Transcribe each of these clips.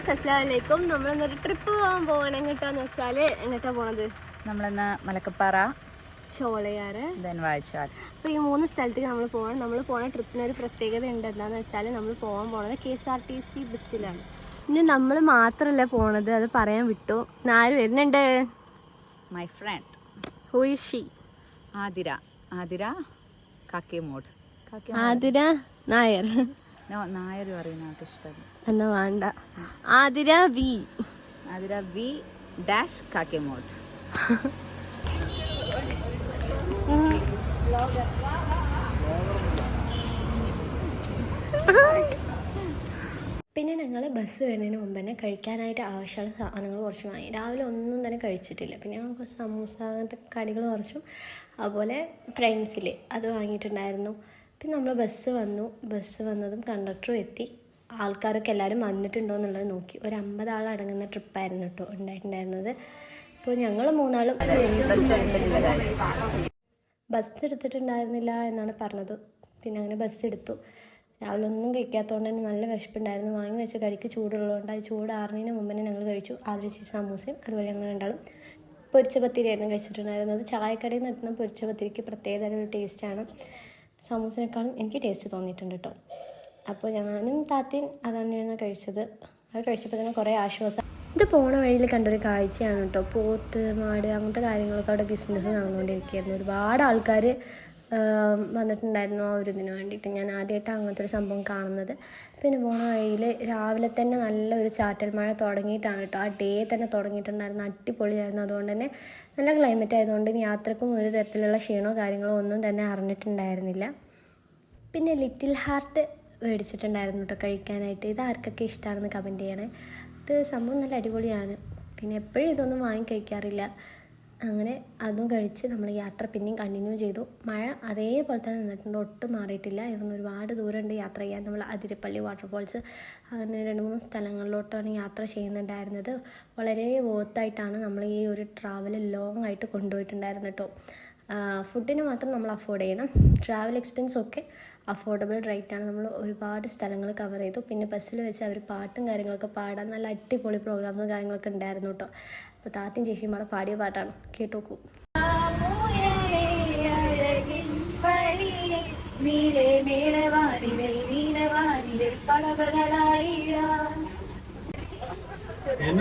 Guys അസ്ലാമലൈക്കും നമ്മളിന്നൊരു trip പോകാൻ പോകണം എങ്ങോട്ടാന്ന് വെച്ചാൽ എങ്ങോട്ടാ പോണത്? നമ്മളിന്ന് മലക്കപ്പാറ ചോളയാറ്. വാഴ്ചാൽ അപ്പൊ ഈ മൂന്ന് സ്ഥലത്തേക്ക് നമ്മൾ പോകണം നമ്മൾ പോണ ട്രിപ്പിന് ഒരു പ്രത്യേകത ഉണ്ട് എന്താന്ന് വെച്ചാൽ നമ്മൾ പോകാൻ പോണത് K S R T C ബസ്സിലാണ്. ഇനി നമ്മൾ മാത്രല്ല പോണത്? അത് പറയാൻ വിട്ടു. ആര് വരുന്നുണ്ട്? മൈ ഫ്രണ്ട് ഹുഷി ആതിര. ആതിര കാക്കേമോട്. ആതിര നായർ. ആൾക്ക് ഇഷ്ടമല്ല. എന്നാ വേണ്ട. Athira V. Athira V dash Kakkemod പിന്നെ ഞങ്ങൾ ബസ് വരുന്നതിന് മുമ്പ് തന്നെ കഴിക്കാനായിട്ട് ആവശ്യമുള്ള സാധനങ്ങൾ കുറച്ച് വാങ്ങി. രാവിലെ ഒന്നും തന്നെ കഴിച്ചിട്ടില്ല. പിന്നെ ഞങ്ങൾ കുറച്ച് സമൂസ അങ്ങനത്തെ കടികൾ കുറച്ചും അതുപോലെ ഫ്രൈംസിൽ അത് വാങ്ങിയിട്ടുണ്ടായിരുന്നു. പിന്നെ നമ്മൾ ബസ് വന്നു. ബസ് വന്നതും കണ്ടക്ടറും എത്തി. ആൾക്കാരൊക്കെ എല്ലാവരും വന്നിട്ടുണ്ടോ എന്നുള്ളത് നോക്കി. ഒരു അമ്പത് ആളടങ്ങുന്ന ട്രിപ്പായിരുന്നു കേട്ടോ ഉണ്ടായിട്ടുണ്ടായിരുന്നത്. അപ്പോൾ ഞങ്ങൾ മൂന്നാളും ബസ് എടുത്തിട്ടുണ്ടായിരുന്നില്ല എന്നാണ് പറഞ്ഞത്. പിന്നെ അങ്ങനെ ബസ് എടുത്തു. രാവിലെ ഒന്നും കഴിക്കാത്തതുകൊണ്ട് തന്നെ നല്ല വിശപ്പുണ്ടായിരുന്നു. വാങ്ങി വെച്ച കടിക്ക് ചൂടുള്ളതുകൊണ്ട് അത് ചൂടാറിനു മുമ്പ് തന്നെ ഞങ്ങൾ കഴിച്ചു ആദരിച്ച് സമൂസയും അതുപോലെ ഞങ്ങൾ ഉണ്ടാവും പൊരിച്ച പത്തിരിയായിരുന്നു കഴിച്ചിട്ടുണ്ടായിരുന്നത്. ചായക്കടയിൽ നിന്ന് എത്തുന്ന പൊരിച്ച പത്തിരിക്ക് പ്രത്യേകതരം ഒരു ടേസ്റ്റാണ് സമൂസനേക്കാളും എനിക്ക് ടേസ്റ്റ് തോന്നിയിട്ടുണ്ട് കേട്ടോ അപ്പോൾ ഞാനും താത്തയും അത് തന്നെയാണ് കഴിച്ചത്. അത് കഴിച്ചപ്പോൾ തന്നെ കുറേ ആശ്വാസം. ഇത് പോണ വഴിയിൽ കണ്ടൊരു കാഴ്ചയാണ് കേട്ടോ പോത്ത് മാട് അങ്ങനത്തെ കാര്യങ്ങളൊക്കെ അവിടെ ബിസിനസ് നടന്നുകൊണ്ടിരിക്കുകയായിരുന്നു. ഒരുപാട് ആൾക്കാർ വന്നിട്ടുണ്ടായിരുന്നു ആ ഒരു ഇതിന് വേണ്ടിയിട്ട്. ഞാൻ ആദ്യമായിട്ടാണ് അങ്ങനത്തെ ഒരു സംഭവം കാണുന്നത്. പിന്നെ പോണ വഴിയിൽ രാവിലെ തന്നെ നല്ല ഒരു ചാറ്റൽ മഴ തുടങ്ങിയിട്ടാണ് കേട്ടോ. ആ ഡേ തന്നെ തുടങ്ങിയിട്ടുണ്ടായിരുന്നു. അടിപൊളിയായിരുന്നു. അതുകൊണ്ട് തന്നെ നല്ല ക്ലൈമറ്റ് ആയതുകൊണ്ട് യാത്രക്കും ഒരു തരത്തിലുള്ള ക്ഷീണോ കാര്യങ്ങളോ ഒന്നും തന്നെ അറിഞ്ഞിട്ടുണ്ടായിരുന്നില്ല. പിന്നെ ലിറ്റിൽ ഹാർട്ട് മേടിച്ചിട്ടുണ്ടായിരുന്നു കേട്ടോ കഴിക്കാനായിട്ട്. ഇത് ആർക്കൊക്കെ ഇഷ്ടമാണെന്ന് കമന്റ് ചെയ്യണേ. ഇത് സംഭവം നല്ല അടിപൊളിയാണ്. പിന്നെ എപ്പോഴും ഇതൊന്നും വാങ്ങി കഴിക്കാറില്ല. അങ്ങനെ അതും കഴിച്ച് നമ്മൾ യാത്ര പിന്നെയും കണ്ടിന്യൂ ചെയ്തു. മഴ അതേപോലെ തന്നെ നിന്നിട്ടുണ്ട്. ഒട്ടും മാറിയിട്ടില്ല. ഇവിടുന്ന് ഒരുപാട് ദൂരമുണ്ട് യാത്ര ചെയ്യാൻ. നമ്മൾ അതിരപ്പള്ളി വാട്ടർഫോൾസ് അങ്ങനെ രണ്ട് മൂന്ന് സ്ഥലങ്ങളിലോട്ടാണ് യാത്ര ചെയ്യുന്നുണ്ടായിരുന്നത്. വളരെ വോത്തായിട്ടാണ് നമ്മൾ ഈ ഒരു ട്രാവൽ ലോങ് ആയിട്ട് കൊണ്ടുപോയിട്ടുണ്ടായിരുന്നത് കേട്ടോ ഫുഡിന് മാത്രം നമ്മൾ അഫോർഡ് ചെയ്യണം. ട്രാവൽ എക്സ്പെൻസ് ഒക്കെ അഫോർഡബിൾ റേറ്റ് ആണ്. നമ്മൾ ഒരുപാട് സ്ഥലങ്ങൾ കവർ ചെയ്തു. പിന്നെ ബസ്സിൽ വെച്ച് അവർ പാട്ടും കാര്യങ്ങളൊക്കെ പാടാൻ നല്ല അടിപൊളി പ്രോഗ്രാമും കാര്യങ്ങളൊക്കെ ഉണ്ടായിരുന്നു കേട്ടോ അപ്പോൾ താത്തിയും ചേച്ചിയും അവിടെ പാടിയ പാട്ടാണ്. കേട്ടോക്കൂ.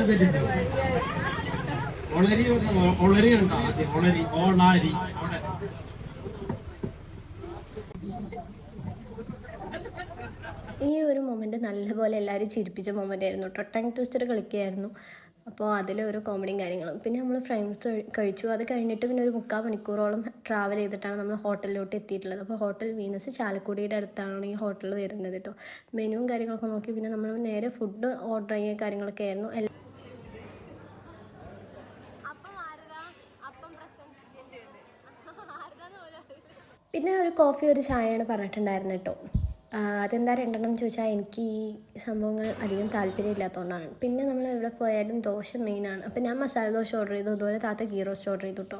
തെറ്റിച്ചു ഒളരി ഒളരി ഉണ്ടോ ആദ്യം ഒളരി. ഓളാരി ഈ ഒരു മൊമെന്റ് നല്ലപോലെ എല്ലാവരും ചിരിപ്പിച്ച മൊമെന്റ് ആയിരുന്നു. കേട്ടോ ടങ് ട്വിസ്റ്റർ കളിക്കുകയായിരുന്നു അപ്പോൾ അതിലൊരു കോമഡിയും കാര്യങ്ങളും. പിന്നെ നമ്മൾ ഫ്രണ്ട്സ് കഴിച്ചു. അത് കഴിഞ്ഞിട്ട് പിന്നെ ഒരു മുക്കാൽ മണിക്കൂറോളം ട്രാവൽ ചെയ്തിട്ടാണ് നമ്മൾ ഹോട്ടലിലോട്ട് എത്തിയിട്ടുള്ളത്. അപ്പോൾ ഹോട്ടൽ വീനസ് ചാലക്കുടിയുടെ അടുത്താണ് ഈ ഹോട്ടൽ വരുന്നത് കേട്ടോ മെനുവും കാര്യങ്ങളൊക്കെ നോക്കി പിന്നെ നമ്മൾ നേരെ ഫുഡ് ഓർഡർ ചെയ്യുക കാര്യങ്ങളൊക്കെ ആയിരുന്നു. പിന്നെ ഒരു കോഫി ഒരു ചായയാണ് പറഞ്ഞിട്ടുണ്ടായിരുന്നു കേട്ടോ അതെന്താ രണ്ടെണ്ണം ചോദിച്ചാൽ എനിക്ക് ഈ സംഭവങ്ങൾ അധികം താല്പര്യമില്ലാത്തതുകൊണ്ടാണ് പിന്നെ നമ്മൾ എവിടെ പോയാലും ദോശ മെയിനാണ് അപ്പോൾ ഞാൻ മസാല ദോശ ഓർഡർ ചെയ്തു. അതുപോലെ താത്ത ഗീ റോസ്റ്റ് ഓർഡർ ചെയ്തു കേട്ടോ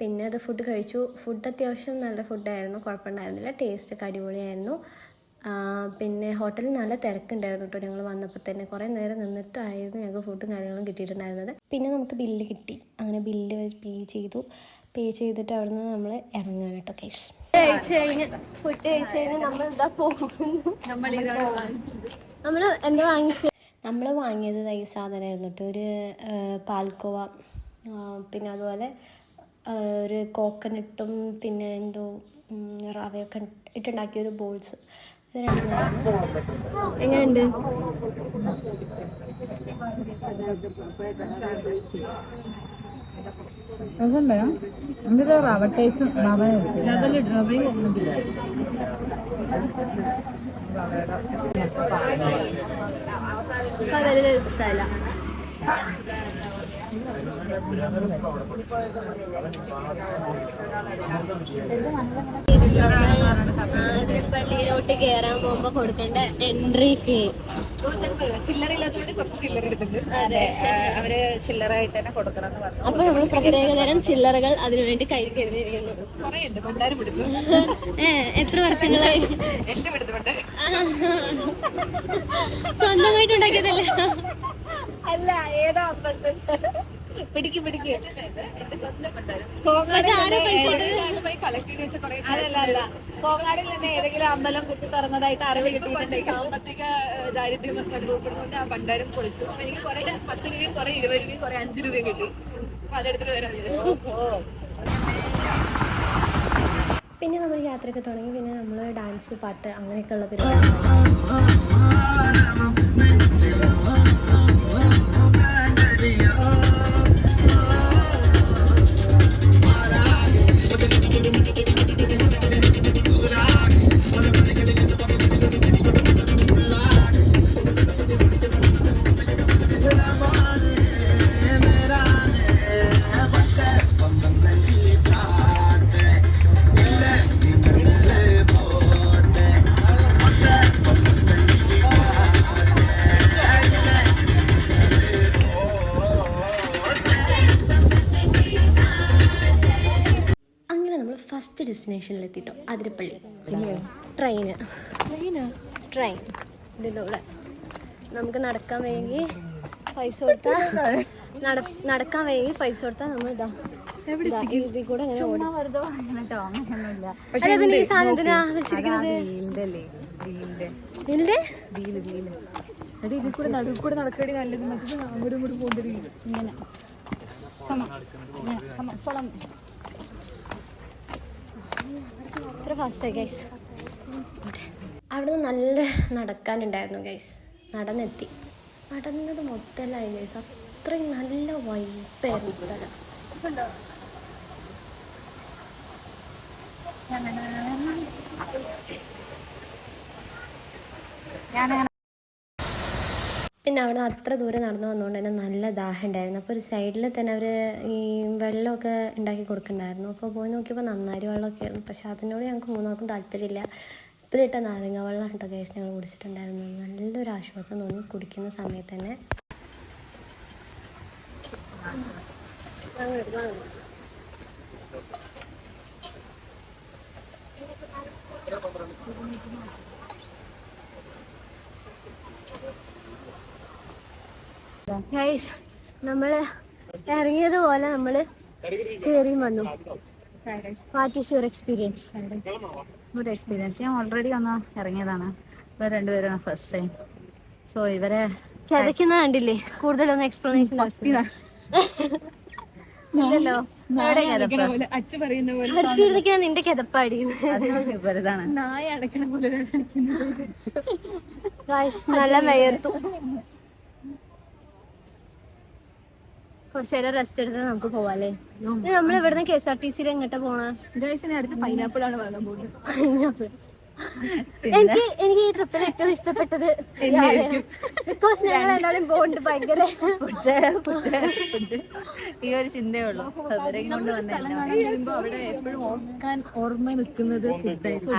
പിന്നെ അത് ഫുഡ് കഴിച്ചു. ഫുഡ് അത്യാവശ്യം നല്ല ഫുഡായിരുന്നു കുഴപ്പമുണ്ടായിരുന്നില്ല. ടേസ്റ്റ് ഒക്കെ അടിപൊളിയായിരുന്നു. പിന്നെ ഹോട്ടലിൽ നല്ല തിരക്കുണ്ടായിരുന്നു കേട്ടോ ഞങ്ങൾ വന്നപ്പോൾ തന്നെ കുറേ നേരം നിന്നിട്ടായിരുന്നു ഞങ്ങൾക്ക് ഫുഡും കാര്യങ്ങളും കിട്ടിയിട്ടുണ്ടായിരുന്നത്. പിന്നെ നമുക്ക് ബില്ല് കിട്ടി. അങ്ങനെ ബില്ല് പേ ചെയ്തു. പേ ചെയ്തിട്ട് അവിടുന്ന് നമ്മൾ ഇറങ്ങാൻ കേട്ടോ കേസ് നമ്മൾ നമ്മൾ എന്താ നമ്മൾ വാങ്ങിയത് തൈ സാധനമായിരുന്നു കേട്ടോ. ഒരു പാൽക്കോവ പിന്നെ അതുപോലെ ഒരു കോക്കനട്ടും പിന്നെ എന്തോ റവയൊക്കെ ഇട്ടുണ്ടാക്കിയ ഒരു ബോൾസ് ഇത് രണ്ടും എന്നിട്ട് റവ. ടേസ്റ്റ് റവ ആതിരപ്പള്ളിയിലോട്ട് കേറാൻ പോകുമ്പോ കൊടുക്കേണ്ട എൻട്രി ഫീ ചില്ലറയില്ലാത്തതുകൊണ്ട് കുറച്ച് ചില്ലറ എടുത്തിട്ടുണ്ട്. അതെ അവർ ചില്ലറായിട്ട് തന്നെ കൊടുക്കണം എന്ന് പറഞ്ഞു. അപ്പൊ നമ്മൾ പ്രത്യേകതരം ചില്ലറകൾ അതിനുവേണ്ടി കയ്യിൽ കരുതിയിരിക്കുന്നു. കുറേ കൊണ്ടാരം പിടിച്ചു എത്ര വർഷങ്ങളായി? സ്വന്തമായിട്ട് ഉണ്ടാക്കിയതല്ല. അല്ല ഏതാ അമ്പലത്തിൽ പിടിക്ക് പിടിക്ക്. അല്ലല്ല അല്ല കോങ്ങാടിൽ തന്നെ ഏതെങ്കിലും അമ്പലം കുത്തി തുറന്നതായിട്ട് അറിവ് കിട്ടിയിട്ടുണ്ടെങ്കിൽ. സാമ്പത്തിക ദാരിദ്ര്യം അനുഭവപ്പെടുന്നുണ്ട് ആ ഭണ്ഡാരം പൊളിച്ചു. എനിക്ക് കുറെ പത്ത് രൂപയും കുറെ ഇരുപത് രൂപയും കുറെ അഞ്ച് രൂപയും കിട്ടി. അപ്പൊ അതെടുത്തിട്ട് വരാൻ പിന്നെ നമ്മൾ യാത്രയൊക്കെ തുടങ്ങി. പിന്നെ നമ്മൾ ഡാൻസ് പാട്ട് അങ്ങനെയൊക്കെയുള്ള പരിപാടി. ഡെസ്റ്റിനേഷനിൽ എത്തിട്ടോ അതിരപ്പള്ളി ട്രെയിന്. ട്രെയിൻ. ഇതിന്റെ കൂടെ നമുക്ക് നടക്കാൻ വേണ്ടി പൈസ കൊടുത്താൽ നടക്കാൻ വേണ്ടി പൈസ കൊടുത്താൽ നമ്മൾ ഇതാ നടക്കടി നല്ലത്. ഇങ്ങനെ. ഇത്ര ഫാസ്റ്റായി ഗൈസ് അവിടെ നല്ല നടക്കാനുണ്ടായിരുന്നു ഗൈസ് നടന്നെത്തി. നടന്നത് മൊത്തമല്ലായി ഗൈസ് അത്രയും നല്ല വൈപ്പായിരുന്നു സ്ഥലം. പിന്നെ അവിടെ നിന്ന് അത്ര ദൂരം നടന്നു വന്നുകൊണ്ട് തന്നെ നല്ല ദാഹം ഉണ്ടായിരുന്നു. അപ്പോൾ ഒരു സൈഡിൽ തന്നെ അവർ ഈ വെള്ളമൊക്കെ ഉണ്ടാക്കി കൊടുക്കണ്ടായിരുന്നു. അപ്പോൾ പോയി നോക്കിയപ്പോൾ നന്നാരി വെള്ളമൊക്കെ ആയിരുന്നു. പക്ഷെ അതിനോട് ഞങ്ങൾക്ക് മൂന്നാർക്കും താല്പര്യമില്ല. ഉപ്പിലിട്ട നാരങ്ങ വെള്ളം കേട്ടോ കേസ് ഞങ്ങൾ കുടിച്ചിട്ടുണ്ടായിരുന്നത് നല്ലൊരു ആശ്വാസം തോന്നി കുടിക്കുന്ന സമയത്ത് തന്നെ. ഗൈസ് നമ്മൾ ഇറങ്ങിയതുപോലെ നമ്മൾ കേറി വന്നു. What is your experience good experience ഞാൻ ഓൾറെഡി ഒന്ന് ഇറങ്ങിയതാണ്. ഇവർ രണ്ടുപേരും ഫസ്റ്റ് ടൈം സോ ഇവരെ ചതയ്ക്കുന്ന കണ്ടില്ലേ? കൂടുതലൊന്നും എക്സ്പ്ലനേഷൻ ഇല്ലല്ലോ? അച്ഛൻ പറയുന്ന പോലെ അടുത്തിരുന്നിക്കാൻ നിന്റെ കിതപ്പാടി അത് ഇവരതാണ് നായ അടക്കണ പോലെ ഗൈസ് നല്ല മേയർത്തു കുറച്ച് നേരം റെസ്റ്റ് എടുത്ത് നമുക്ക് പോവാല്ലേ? നമ്മൾ ഇവിടുന്ന് കെ എസ് ആർ ടി സിയിൽ എങ്ങോട്ടാ പോണ? ജോയ്സിനെ അടുത്ത് പൈനാപ്പിൾ ആണ് വാങ്ങാൻ പോകുന്നത് എനിക്ക് എനിക്ക് ഈ ട്രിപ്പിൽ ഏറ്റവും ഇഷ്ടപ്പെട്ടത് ബിക്കോസ് ഞങ്ങൾ എല്ലാവരും ബോണ്ട് ഭയങ്കര ഈ ഒരു ചിന്തയുള്ളൂ അവിടെ എപ്പോഴും ഓർക്കാൻ ഓർമ്മ നിൽക്കുന്നത്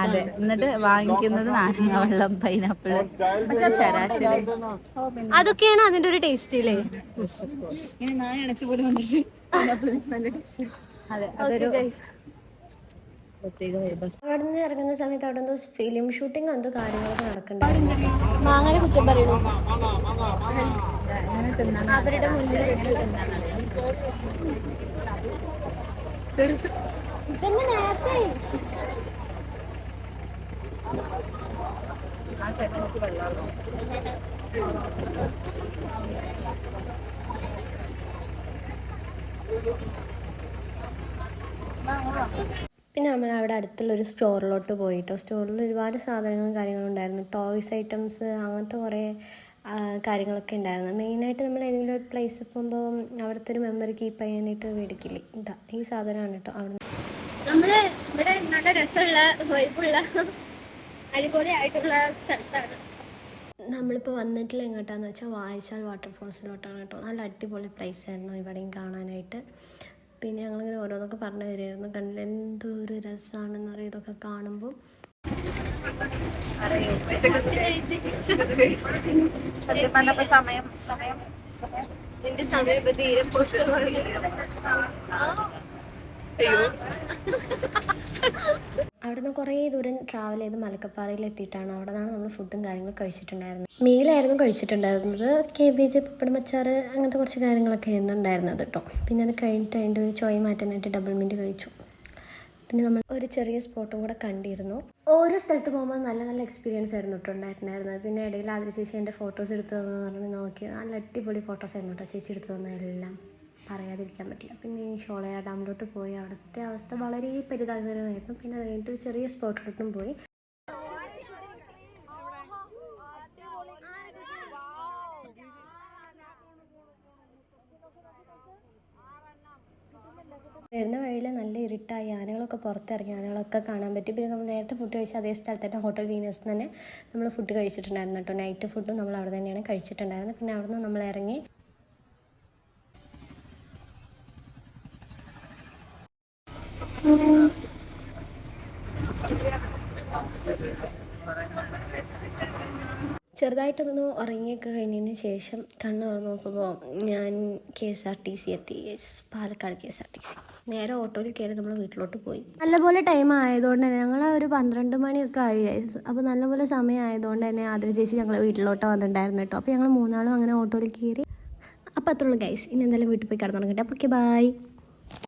അതെ എന്നിട്ട് വാങ്ങിക്കുന്നത് നാരങ്ങ വെള്ളം പൈനാപ്പിൾ പക്ഷെ ശരാശരി. അതൊക്കെയാണ് അതിന്റെ ഒരു ടേസ്റ്റ് ഇല്ലേ ഇങ്ങനെ നായ അടച്ച പോലെ വന്നിട്ട് പൈനാപ്പിൾ നല്ല ടേസ്റ്റ് അതെ അതൊരു പ്രത്യേക വൈബ് അവിടെ നിന്ന് ഇറങ്ങുന്ന സമയത്ത് അവിടെ എന്തോ ഫിലിം ഷൂട്ടിംഗ് എന്തോ കാര്യങ്ങളൊക്കെ നടക്കണ്ടായിരുന്നു മാങ്ങനെ കുറ്റം പറയുന്നു. അവരുടെ മുന്നിൽ വെച്ച് ഇതന്നെ നേരത്തെ? ആ ചേട്ടനൊക്കെ വെള്ളം പിന്നെ നമ്മൾ അവിടെ അടുത്തുള്ള ഒരു സ്റ്റോറിലോട്ട് പോയിട്ടോ. സ്റ്റോറിൽ ഒരുപാട് സാധനങ്ങളും കാര്യങ്ങളും ഉണ്ടായിരുന്നു. ടോയ്സ് ഐറ്റംസ് അങ്ങനത്തെ കുറേ കാര്യങ്ങളൊക്കെ ഉണ്ടായിരുന്നു. മെയിനായിട്ട് നമ്മൾ ഏതെങ്കിലും ഒരു പ്ലേസിൽ പോകുമ്പോൾ അവിടുത്തെ ഒരു മെമ്മറി കീപ്പ് ചെയ്യാനായിട്ട് മേടിക്കില്ലേ? ഇതാ ഈ സാധനമാണ് കേട്ടോ അവിടെ നമ്മൾ ഇവിടെ നല്ല രസമുള്ള വൈബുള്ള അടിപൊളിയായിട്ടുള്ള സ്ഥലത്താണ്. നമ്മളിപ്പോൾ വന്നിട്ടില്ല എങ്ങോട്ടാന്ന് വെച്ചാൽ വായിച്ചാൽ വാട്ടർഫോൾസിലോട്ടാണ് കേട്ടോ. നല്ല അടിപൊളി പ്ലേസ് ആയിരുന്നു ഇവിടെയും കാണാനായിട്ട്. പിന്നെ ഞങ്ങളിങ്ങനെ ഓരോന്നൊക്കെ പറഞ്ഞു തരുമായിരുന്നു കണ്ടില്ല? എന്തൊരു രസമാണെന്ന് പറയും ഇതൊക്കെ കാണുമ്പോൾ സത്യം പറഞ്ഞപ്പോ സമയം സമയം സമയം. നിന്റെ സമയം തീരെ അവിടുന്ന് കുറേ ദൂരം ട്രാവൽ ചെയ്ത് മലക്കപ്പാറയിൽ എത്തിയിട്ടാണ്. അവിടെ നിന്നാണ് നമ്മൾ ഫുഡും കാര്യങ്ങളും കഴിച്ചിട്ടുണ്ടായിരുന്നത്. മീലായിരുന്നു കഴിച്ചിട്ടുണ്ടായിരുന്നത്. കേബേജ് പപ്പടം അച്ചാർ അങ്ങനത്തെ കുറച്ച് കാര്യങ്ങളൊക്കെ ആയിരുന്നു കേട്ടോ പിന്നെ അത് കഴിഞ്ഞിട്ട് അതിന്റെ ഒരു ചോയ മാറ്റാനായിട്ട് ഡബിൾ മിന്റ് കഴിച്ചു. പിന്നെ നമ്മൾ ഒരു ചെറിയ സ്പോട്ടും കൂടെ കണ്ടിരുന്നു. ഓരോ സ്ഥലത്ത് പോകുമ്പോൾ നല്ല നല്ല എക്സ്പീരിയൻസ് ആയിരുന്നു കേട്ടോ ഉണ്ടായിട്ടുണ്ടായിരുന്നത്. പിന്നെ ഇടയിൽ ആദ്യ ചേച്ചി എന്റെ ഫോട്ടോസ് എടുത്തു തന്നു പറഞ്ഞു നോക്കി നല്ല അടിപൊളി ഫോട്ടോസ് ആയിരുന്നു കേട്ടോ ചേച്ചി എടുത്തു തന്നതെല്ലാം. പറയാതിരിക്കാൻ പറ്റില്ല. പിന്നെ ഈ ഷോളയാർ ഡാമിലോട്ട് പോയി അവിടുത്തെ അവസ്ഥ വളരെ പരിതാപകരമായിരുന്നു. പിന്നെ അത് കഴിഞ്ഞിട്ട് ചെറിയ സ്പോട്ടിലോട്ടും പോയി. വരുന്ന വഴിയിൽ നല്ല ഇരുട്ടായി. ആനകളൊക്കെ പുറത്തിറങ്ങി ആനകളൊക്കെ കാണാൻ പറ്റി. പിന്നെ നമ്മൾ നേരത്തെ ഫുഡ് കഴിച്ച അതേ സ്ഥലത്ത് തന്നെ ഹോട്ടൽ വീനസ് തന്നെ നമ്മൾ ഫുഡ് കഴിച്ചിട്ടുണ്ടായിരുന്നു കേട്ടോ. നൈറ്റ് ഫുഡും നമ്മൾ അവിടെ തന്നെയാണ് കഴിച്ചിട്ടുണ്ടായിരുന്നത്. പിന്നെ അവിടെ നിന്ന് നമ്മൾ ഇറങ്ങി ചെറുതായിട്ടൊന്ന് ഉറങ്ങിയൊക്കെ കഴിഞ്ഞതിന് ശേഷം കണ്ണ് തുറന്ന് നോക്കുമ്പോൾ ഞാൻ K S R T C എത്തി. Palakkad K S R T C. നേരെ ഓട്ടോയിൽ കയറി നമ്മൾ വീട്ടിലോട്ട് പോയി. നല്ലപോലെ ടൈം ആയതുകൊണ്ട് തന്നെ ഞങ്ങൾ ഒരു പന്ത്രണ്ട് മണിയൊക്കെ ആയി. അപ്പോൾ നല്ലപോലെ സമയം ആയതുകൊണ്ട് തന്നെ ആതിര ചേച്ചി ഞങ്ങൾ വീട്ടിലോട്ട് വന്നിട്ടുണ്ടായിരുന്നു കേട്ടോ അപ്പോൾ ഞങ്ങൾ മൂന്നാളും അങ്ങനെ ഓട്ടോയിൽ കയറി. അപ്പോൾ അത്രയുള്ളൂ ഗൈസ് ഇനി എന്തായാലും വീട്ടിൽ പോയി കിടന്നുറങ്ങട്ടെ. അപ്പോൾ ഓക്കെ ബൈ